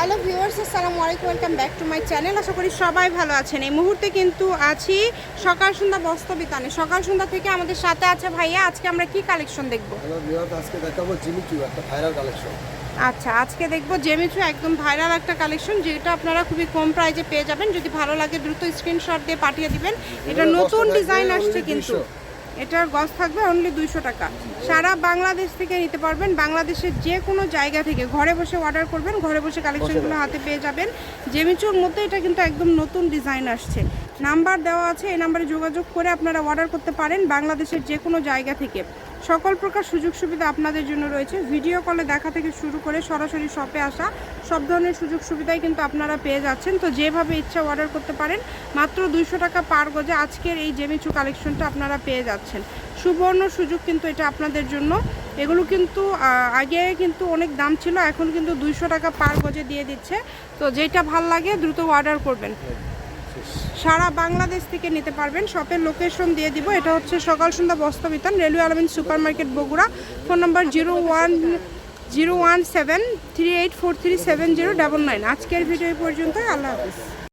Hello viewers আসসালামু আলাইকুম welcome back to my channel. আশা করি সবাই ভালো আছেন। এই মুহূর্তে কিন্তু আছি সকাল সন্ধ্যা বস্তবিতানে সকাল সন্ধ্যা থেকে আমাদের সাথে আছে ভাইয়া। আজকে আমরা কি কালেকশন দেখব? হ্যালো ভিউয়ার্স আজকে দেখাবো জিমি চু একটা ভাইরাল কালেকশন আচ্ছা আজকে দেখব জেমিচু একদম ভাইরাল একটা কালেকশন যেটা আপনারা খুবই কম প্রাইজে পেয়ে যাবেন। যদি ভালো লাগে দ্রুত স্ক্রিনশট দিয়ে পাঠিয়ে দিবেন। এটা নতুন ডিজাইন আসছে কিন্তু। 200 এটার গজ থাকবে অনলি দুইশো টাকা। সারা বাংলাদেশ থেকে নিতে পারবেন। বাংলাদেশের যে কোনো জায়গা থেকে ঘরে বসে অর্ডার করবেন ঘরে বসে কালেকশনগুলো হাতে পেয়ে যাবেন। জেমিচুর মধ্যে এটা কিন্তু একদম নতুন ডিজাইন আসছে। নাম্বার দেওয়া আছে এই নাম্বারে যোগাযোগ করে আপনারা অর্ডার করতে পারেন বাংলাদেশের যে কোনো জায়গা থেকে। সকল প্রকার সুযোগ সুবিধা আপনাদের জন্য রয়েছে। ভিডিও কলে দেখা থেকে শুরু করে সরাসরি শপে আসা সব ধরনের সুযোগ সুবিধাই কিন্তু আপনারা পেয়ে যাচ্ছেন। তো যেভাবে ইচ্ছা অর্ডার করতে পারেন, মাত্র দুইশো টাকা পার গজে আজকের এই জেমিচু কালেকশনটা আপনারা পেয়ে যাচ্ছেন। সুবর্ণ সুযোগ কিন্তু এটা আপনাদের জন্য। এগুলো কিন্তু আগে কিন্তু অনেক দাম ছিল, এখন কিন্তু দুইশো টাকা পার গজে দিয়ে দিচ্ছে। তো যেটা ভালো লাগে দ্রুত অর্ডার করবেন। সারা বাংলাদেশ থেকে নিতে পারবেন। শপের লোকেশন দিয়ে দিব। এটা হচ্ছে সকাল সন্ধ্যা বস্ত্রবিতান রেলওয়ে আলমিন super market Bogura. Phone number zero one zero one seven, three eight four three seven zero double nine. আজকের ভিডিও পর্যন্ত আল্লাহ হাফিজ।